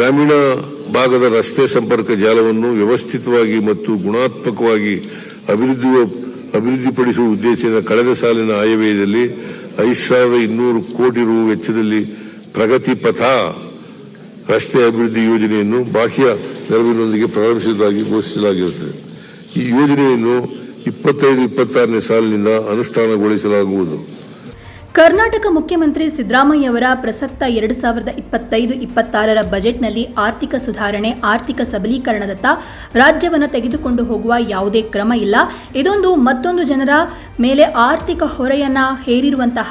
ಗ್ರಾಮೀಣ ಭಾಗದ ರಸ್ತೆ ಸಂಪರ್ಕ ಜಾಲವನ್ನು ವ್ಯವಸ್ಥಿತವಾಗಿ ಮತ್ತು ಗುಣಾತ್ಮಕವಾಗಿ ಅಭಿವೃದ್ಧಿ ಅಭಿವೃದ್ಧಿಪಡಿಸುವ ಉದ್ದೇಶದಿಂದ ಕಳೆದ ಸಾಲಿನ ಆಯವ್ಯಯದಲ್ಲಿ ಐದು ಸಾವಿರದ ಇನ್ನೂರು ಕೋಟಿ ರು ವೆಚ್ಚದಲ್ಲಿ ಪ್ರಗತಿ ಪಥ ರಸ್ತೆ ಅಭಿವೃದ್ಧಿ ಯೋಜನೆಯನ್ನು ಬಾಹ್ಯ ನೆರವಿನೊಂದಿಗೆ ಪ್ರಾರಂಭಿಸುವುದಾಗಿ ಘೋಷಿಸಲಾಗಿರುತ್ತದೆ. ಈ ಯೋಜನೆಯನ್ನು ಇಪ್ಪತ್ತೈದು, ಇಪ್ಪತ್ತಾರನೇ ಸಾಲಿನಿಂದ ಅನುಷ್ಠಾನಗೊಳಿಸಲಾಗುವುದು. ಕರ್ನಾಟಕ ಮುಖ್ಯಮಂತ್ರಿ ಸಿದ್ದರಾಮಯ್ಯ ಅವರ ಪ್ರಸಕ್ತ ಎರಡು ಸಾವಿರದ ಇಪ್ಪತ್ತೈದು, ಇಪ್ಪತ್ತಾರರ ಬಜೆಟ್ನಲ್ಲಿ ಆರ್ಥಿಕ ಸುಧಾರಣೆ, ಆರ್ಥಿಕ ಸಬಲೀಕರಣದತ್ತ ರಾಜ್ಯವನ್ನು ತೆಗೆದುಕೊಂಡು ಹೋಗುವ ಯಾವುದೇ ಕ್ರಮ ಇಲ್ಲ. ಇದೊಂದು ಮತ್ತೊಂದು ಜನರ ಮೇಲೆ ಆರ್ಥಿಕ ಹೊರೆಯನ್ನ ಹೇರಿರುವಂತಹ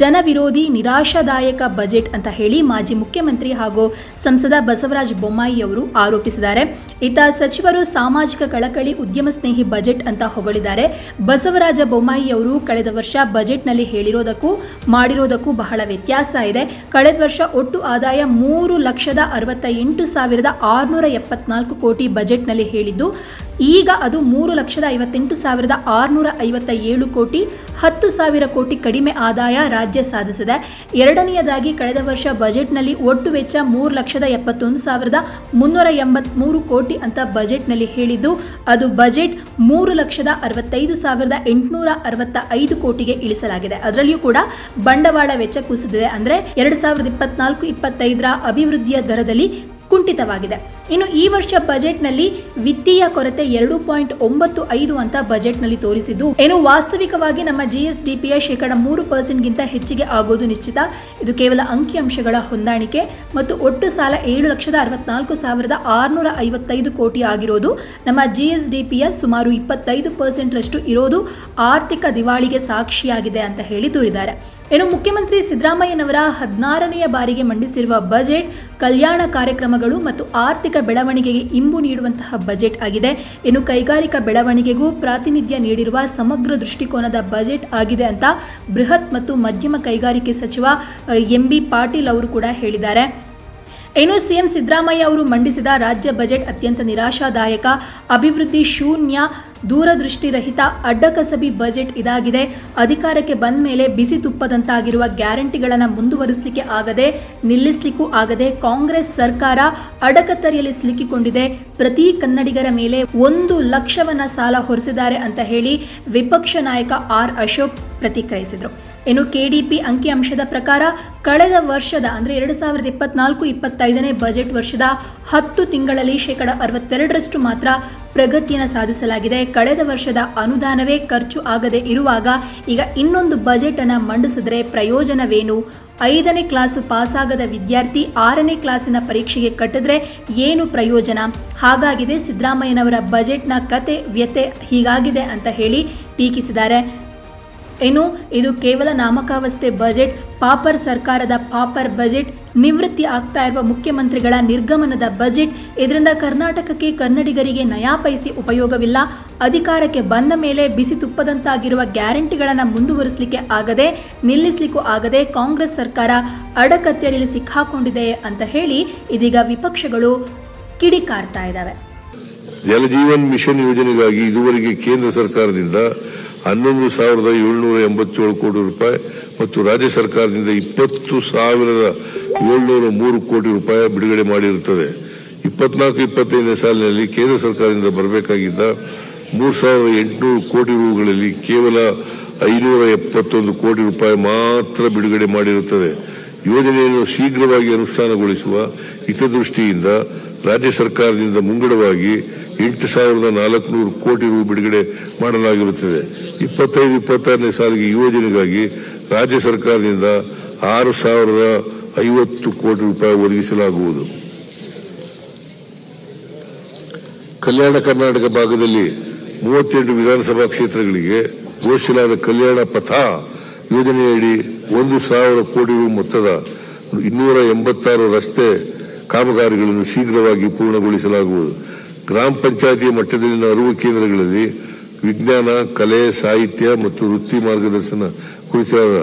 ಜನವಿರೋಧಿ, ನಿರಾಶಾದಾಯಕ ಬಜೆಟ್ ಅಂತ ಹೇಳಿ ಮಾಜಿ ಮುಖ್ಯಮಂತ್ರಿ ಹಾಗೂ ಸಂಸದ ಬಸವರಾಜ ಬೊಮ್ಮಾಯಿ ಅವರು ಆರೋಪಿಸಿದ್ದಾರೆ. ಇತ್ತ ಸಚಿವರು ಸಾಮಾಜಿಕ ಕಳಕಳಿ ಉದ್ಯಮ ಸ್ನೇಹಿ ಬಜೆಟ್ ಅಂತ ಹೊಗಳಿದ್ದಾರೆ. ಬಸವರಾಜ ಬೊಮ್ಮಾಯಿ ಅವರು ಕಳೆದ ವರ್ಷ ಬಜೆಟ್ನಲ್ಲಿ ಹೇಳಿರೋದಕ್ಕೂ ಮಾಡಿರೋದಕ್ಕೂ ಬಹಳ ವ್ಯತ್ಯಾಸ ಇದೆ. ಕಳೆದ ವರ್ಷ ಒಟ್ಟು ಆದಾಯ ಮೂರು ಲಕ್ಷದ ಅರವತ್ತ ಎಂಟು ಸಾವಿರದ ಆರುನೂರ ಎಪ್ಪತ್ನಾಲ್ಕು ಕೋಟಿ ಬಜೆಟ್ನಲ್ಲಿ ಹೇಳಿದ್ದು ಈಗ ಅದು ಮೂರು ಲಕ್ಷದ ಐವತ್ತೆಂಟು ಸಾವಿರದ ಆರುನೂರ ಐವತ್ತ ಏಳು ಕೋಟಿ, ಹತ್ತು ಸಾವಿರ ಕೋಟಿ ಕಡಿಮೆ ಆದಾಯ ರಾಜ್ಯ ಸಾಧಿಸಿದೆ. ಎರಡನೆಯದಾಗಿ ಕಳೆದ ವರ್ಷ ಬಜೆಟ್ನಲ್ಲಿ ಒಟ್ಟು ವೆಚ್ಚ ಮೂರು ಲಕ್ಷದ ಎಪ್ಪತ್ತೊಂದು ಸಾವಿರದ ಮುನ್ನೂರ ಎಂಬತ್ಮೂರು ಕೋಟಿ ಅಂತ ಬಜೆಟ್ನಲ್ಲಿ ಹೇಳಿದ್ದು, ಅದು ಬಜೆಟ್ ಮೂರು ಲಕ್ಷದ ಅರವತ್ತೈದು ಸಾವಿರದ ಎಂಟುನೂರ ಅರವತ್ತ ಐದು ಕೋಟಿಗೆ ಇಳಿಸಲಾಗಿದೆ. ಅದರಲ್ಲಿಯೂ ಕೂಡ ಬಂಡವಾಳ ವೆಚ್ಚ ಕುಸಿದಿದೆ. ಅಂದರೆ ಎರಡು ಸಾವಿರದ ಇಪ್ಪತ್ನಾಲ್ಕು, ಇಪ್ಪತ್ತೈದರ ಅಭಿವೃದ್ಧಿಯ ದರದಲ್ಲಿ ಕುಂಠಿತವಾಗಿದೆ. ಇನ್ನು ಈ ವರ್ಷ ಬಜೆಟ್ನಲ್ಲಿ ವಿತ್ತೀಯ ಕೊರತೆ ಎರಡು ಪಾಯಿಂಟ್ ಒಂಬತ್ತು ಐದು ಅಂತ ಬಜೆಟ್ನಲ್ಲಿ ತೋರಿಸಿದ್ದು, ಏನು ವಾಸ್ತವಿಕವಾಗಿ ನಮ್ಮ ಜಿಎಸ್ಡಿಪಿಯ ಶೇಕಡ ಮೂರು ಪರ್ಸೆಂಟ್ಗಿಂತ ಹೆಚ್ಚಿಗೆ ಆಗೋದು ನಿಶ್ಚಿತ. ಇದು ಕೇವಲ ಅಂಕಿಅಂಶಗಳ ಹೊಂದಾಣಿಕೆ ಮತ್ತು ಒಟ್ಟು ಸಾಲ ಏಳು ಲಕ್ಷದ ಅರವತ್ನಾಲ್ಕು ಸಾವಿರದ ಆರುನೂರ ಐವತ್ತೈದು ಕೋಟಿ ಆಗಿರೋದು. ನಮ್ಮ ಜಿಎಸ್ಡಿಪಿಯ ಸುಮಾರು ಇಪ್ಪತ್ತೈದು ಪರ್ಸೆಂಟ್ರಷ್ಟು ಇರೋದು ಆರ್ಥಿಕ ದಿವಾಳಿಗೆ ಸಾಕ್ಷಿಯಾಗಿದೆ ಅಂತ ಹೇಳಿ ದೂರಿದ್ದಾರೆ ಏನು ಮುಖ್ಯಮಂತ್ರಿ ಸಿದ್ದರಾಮಯ್ಯನವರ ಹದಿನಾರನೆಯ ಬಾರಿಗೆ ಮಂಡಿಸಿರುವ ಬಜೆಟ್, ಕಲ್ಯಾಣ ಕಾರ್ಯಕ್ರಮಗಳು ಮತ್ತು ಆರ್ಥಿಕ ಬೆಳವಣಿಗೆಗೆ ಇಂಬು ನೀಡುವಂತಹ ಬಜೆಟ್ ಆಗಿದೆ. ಇನ್ನು ಕೈಗಾರಿಕಾ ಬೆಳವಣಿಗೆಗೂ ಪ್ರಾತಿನಿಧ್ಯ ನೀಡಿರುವ ಸಮಗ್ರ ದೃಷ್ಟಿಕೋನದ ಬಜೆಟ್ ಆಗಿದೆ ಅಂತ ಬೃಹತ್ ಮತ್ತು ಮಧ್ಯಮ ಕೈಗಾರಿಕೆ ಸಚಿವ, ಎಂ ಬಿ ಪಾಟೀಲ್ ಅವರು ಕೂಡ ಹೇಳಿದ್ದಾರೆ. ಇನ್ನು ಸಿಎಂ ಸಿದ್ದರಾಮಯ್ಯ ಅವರು ಮಂಡಿಸಿದ ರಾಜ್ಯ ಬಜೆಟ್ ಅತ್ಯಂತ ನಿರಾಶಾದಾಯಕ, ಅಭಿವೃದ್ಧಿ ಶೂನ್ಯ, ದೂರದೃಷ್ಟಿರಹಿತ ಅಡ್ಡಕಸಬಿ ಬಜೆಟ್ ಇದಾಗಿದೆ. ಅಧಿಕಾರಕ್ಕೆ ಬಂದ ಮೇಲೆ ಬಿಸಿ ತುಪ್ಪದಂತಾಗಿರುವ ಗ್ಯಾರಂಟಿಗಳನ್ನು ಮುಂದುವರಿಸಲಿಕ್ಕೆ ಆಗದೆ, ನಿಲ್ಲಿಸಲಿಕ್ಕೂ ಆಗದೆ ಕಾಂಗ್ರೆಸ್ ಸರ್ಕಾರ ಅಡಕತ್ತರಿಯಲ್ಲಿ ಸಿಲುಕಿಕೊಂಡಿದೆ. ಪ್ರತಿ ಕನ್ನಡಿಗರ ಮೇಲೆ ಒಂದು ಲಕ್ಷವನ್ನ ಸಾಲ ಹೊರಿಸಿದ್ದಾರೆ ಅಂತ ಹೇಳಿ ವಿಪಕ್ಷ ನಾಯಕ ಆರ್ ಅಶೋಕ್ ಪ್ರತಿಕ್ರಿಯಿಸಿದರು. ಇನ್ನು ಕೆಡಿಪಿ ಅಂಕಿಅಂಶದ ಪ್ರಕಾರ ಕಳೆದ ವರ್ಷದ ಅಂದರೆ ಎರಡು ಸಾವಿರದ ಇಪ್ಪತ್ನಾಲ್ಕು, ಇಪ್ಪತ್ತೈದನೇ ಬಜೆಟ್ ವರ್ಷದ ಹತ್ತು ತಿಂಗಳಲ್ಲಿ ಶೇಕಡ ಅರವತ್ತೆರಡರಷ್ಟು ಮಾತ್ರ ಪ್ರಗತಿಯನ್ನು ಸಾಧಿಸಲಾಗಿದೆ. ಕಳೆದ ವರ್ಷದ ಅನುದಾನವೇ ಖರ್ಚು ಆಗದೆ ಇರುವಾಗ ಈಗ ಇನ್ನೊಂದು ಬಜೆಟ್ ಅನ್ನು ಮಂಡಿಸಿದ್ರೆ ಪ್ರಯೋಜನವೇನು? ಐದನೇ ಕ್ಲಾಸು ಪಾಸಾಗದ ವಿದ್ಯಾರ್ಥಿ ಆರನೇ ಕ್ಲಾಸಿನ ಪರೀಕ್ಷೆಗೆ ಕಟ್ಟಿದ್ರೆ ಏನು ಪ್ರಯೋಜನ? ಹಾಗಾಗಿದೆ ಸಿದ್ದರಾಮಯ್ಯನವರ ಬಜೆಟ್ನ ಕತೆ ವ್ಯತೆ ಹೀಗಾಗಿದೆ ಅಂತ ಹೇಳಿ ಟೀಕಿಸಿದ್ದಾರೆ. ಇನ್ನು ಇದು ಕೇವಲ ನಾಮಕಾವಸ್ಥೆ ಬಜೆಟ್, ಪಾಪರ್ ಸರ್ಕಾರದ ಪಾಪರ್ ಬಜೆಟ್, ನಿವೃತ್ತಿ ಆಗ್ತಾ ಇರುವ ಮುಖ್ಯಮಂತ್ರಿಗಳ ನಿರ್ಗಮನದ ಬಜೆಟ್. ಇದರಿಂದ ಕರ್ನಾಟಕಕ್ಕೆ ಕನ್ನಡಿಗರಿಗೆ ನಯಾಪೈಸಿ ಉಪಯೋಗವಿಲ್ಲ. ಅಧಿಕಾರಕ್ಕೆ ಬಂದ ಮೇಲೆ ಬಿಸಿ ತುಪ್ಪದಂತಾಗಿರುವ ಗ್ಯಾರಂಟಿಗಳನ್ನು ಮುಂದುವರಿಸಲಿಕ್ಕೆ ಆಗದೆ, ನಿಲ್ಲಿಸಲಿಕ್ಕೂ ಆಗದೆ ಕಾಂಗ್ರೆಸ್ ಸರ್ಕಾರ ಅಡಕತ್ತೆಯಲ್ಲಿ ಸಿಕ್ಕಾಕೊಂಡಿದೆ ಅಂತ ಹೇಳಿ ಇದೀಗ ವಿಪಕ್ಷಗಳು ಕಿಡಿಕಾರ್ತಾ ಇದ್ದಾವೆ. ಜಲಜೀವನ್ ಮಿಷನ್ ಯೋಜನೆಗಾಗಿ ಇದುವರೆಗೆ ಕೇಂದ್ರ ಸರ್ಕಾರದಿಂದ ಹನ್ನೊಂದು ಸಾವಿರದ ಏಳ್ನೂರ ಎಂಬತ್ತೇಳು ಕೋಟಿ ರೂಪಾಯಿ ಮತ್ತು ರಾಜ್ಯ ಸರ್ಕಾರದಿಂದ ಇಪ್ಪತ್ತು ಸಾವಿರದ ಏಳ್ನೂರ ಮೂರು ಕೋಟಿ ರೂಪಾಯಿ ಬಿಡುಗಡೆ ಮಾಡಿರುತ್ತದೆ. ಇಪ್ಪತ್ನಾಲ್ಕು ಇಪ್ಪತ್ತೈದನೇ ಸಾಲಿನಲ್ಲಿ ಕೇಂದ್ರ ಸರ್ಕಾರದಿಂದ ಬರಬೇಕಾಗಿದ್ದ ಮೂರು ಸಾವಿರದ ಎಂಟುನೂರು ಕೋಟಿ ರೂಗಳಲ್ಲಿ ಕೇವಲ ಐನೂರ ಎಪ್ಪತ್ತೊಂದು ಕೋಟಿ ರೂಪಾಯಿ ಮಾತ್ರ ಬಿಡುಗಡೆ ಮಾಡಿರುತ್ತದೆ. ಯೋಜನೆಯನ್ನು ಶೀಘ್ರವಾಗಿ ಅನುಷ್ಠಾನಗೊಳಿಸುವ ಹಿತದೃಷ್ಟಿಯಿಂದ ರಾಜ್ಯ ಸರ್ಕಾರದಿಂದ ಮುಂಗಡವಾಗಿ ಎಂಟು ಸಾವಿರದ ನಾಲ್ಕುನೂರು ಕೋಟಿ ರು ಬಿಡುಗಡೆ ಮಾಡಲಾಗಿರುತ್ತದೆ. ಇಪ್ಪತ್ತೈದು, ಇಪ್ಪತ್ತಾರನೇ ಸಾಲಿಗೆ ಯೋಜನೆಗಾಗಿ ರಾಜ್ಯ ಸರ್ಕಾರದಿಂದ ಆರು ಸಾವಿರದ ಐವತ್ತು ಕೋಟಿ ರೂಪಾಯಿ ಒದಗಿಸಲಾಗುವುದು. ಕಲ್ಯಾಣ ಕರ್ನಾಟಕ ಭಾಗದಲ್ಲಿ ಮೂವತ್ತೆಂಟು ವಿಧಾನಸಭಾ ಕ್ಷೇತ್ರಗಳಿಗೆ ಘೋಷಿಸಲಾದ ಕಲ್ಯಾಣ ಪಥ ಯೋಜನೆಯಡಿ ಒಂದು ಸಾವಿರ ಕೋಟಿ ರೂ ಮೊತ್ತದ ಇನ್ನೂರ ಎಂಬತ್ತಾರು ರಸ್ತೆ ಕಾಮಗಾರಿಗಳನ್ನು ಶೀಘ್ರವಾಗಿ ಪೂರ್ಣಗೊಳಿಸಲಾಗುವುದು. ಗ್ರಾಮ ಪಂಚಾಯಿತಿ ಮಟ್ಟದಲ್ಲಿನ ಅರಿವು ಕೇಂದ್ರಗಳಲ್ಲಿ ವಿಜ್ಞಾನ, ಕಲೆ, ಸಾಹಿತ್ಯ ಮತ್ತು ವೃತ್ತಿ ಮಾರ್ಗದರ್ಶನ ಕುರಿತಾದ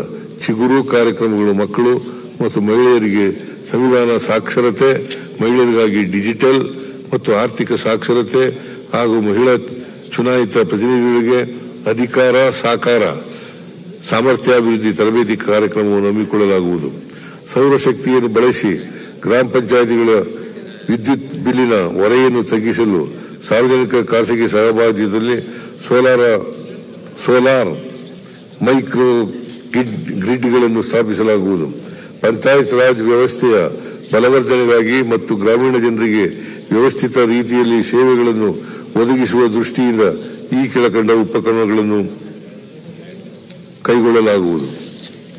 ಚಿಗುರು ಕಾರ್ಯಕ್ರಮಗಳು ಮಕ್ಕಳು ಮತ್ತು ಮಹಿಳೆಯರಿಗೆ ಸಂವಿಧಾನ ಸಾಕ್ಷರತೆ, ಮಹಿಳೆಯರಿಗಾಗಿ ಡಿಜಿಟಲ್ ಮತ್ತು ಆರ್ಥಿಕ ಸಾಕ್ಷರತೆ ಹಾಗೂ ಮಹಿಳಾ ಚುನಾಯಿತ ಪ್ರತಿನಿಧಿಗಳಿಗೆ ಅಧಿಕಾರ, ಸಾಕಾರ, ಸಾಮರ್ಥ್ಯಾಭಿವೃದ್ಧಿ ತರಬೇತಿ ಕಾರ್ಯಕ್ರಮವನ್ನು ಹಮ್ಮಿಕೊಳ್ಳಲಾಗುವುದು. ಸೌರಶಕ್ತಿಯನ್ನು ಬಳಸಿ ಗ್ರಾಮ ಪಂಚಾಯಿತಿಗಳ ವಿದ್ಯುತ್ ಬಿಲ್ಲಿನ ಹೊರೆಯನ್ನು ತಗ್ಗಿಸಲು ಸಾರ್ವಜನಿಕ ಖಾಸಗಿ ಸಹಭಾಗಿತ್ವದಲ್ಲಿ ಸೋಲಾರ, ಸೋಲಾರ್ ಮೈಕ್ರೋ ಗಿಡ್ ಗ್ರಿಡ್ಗಳನ್ನು ಸ್ಥಾಪಿಸಲಾಗುವುದು. ಪಂಚಾಯತ್ ರಾಜ್ ವ್ಯವಸ್ಥೆಯ ಬಲವರ್ಧನೆಗಾಗಿ ಮತ್ತು ಗ್ರಾಮೀಣ ಜನರಿಗೆ ವ್ಯವಸ್ಥಿತ ರೀತಿಯಲ್ಲಿ ಸೇವೆಗಳನ್ನು ಒದಗಿಸುವ ದೃಷ್ಟಿಯಿಂದ ಈ ಕೆಳಕಂಡ ಉಪಕರಣಗಳನ್ನು ಕೈಗೊಳ್ಳಲಾಗುವುದು.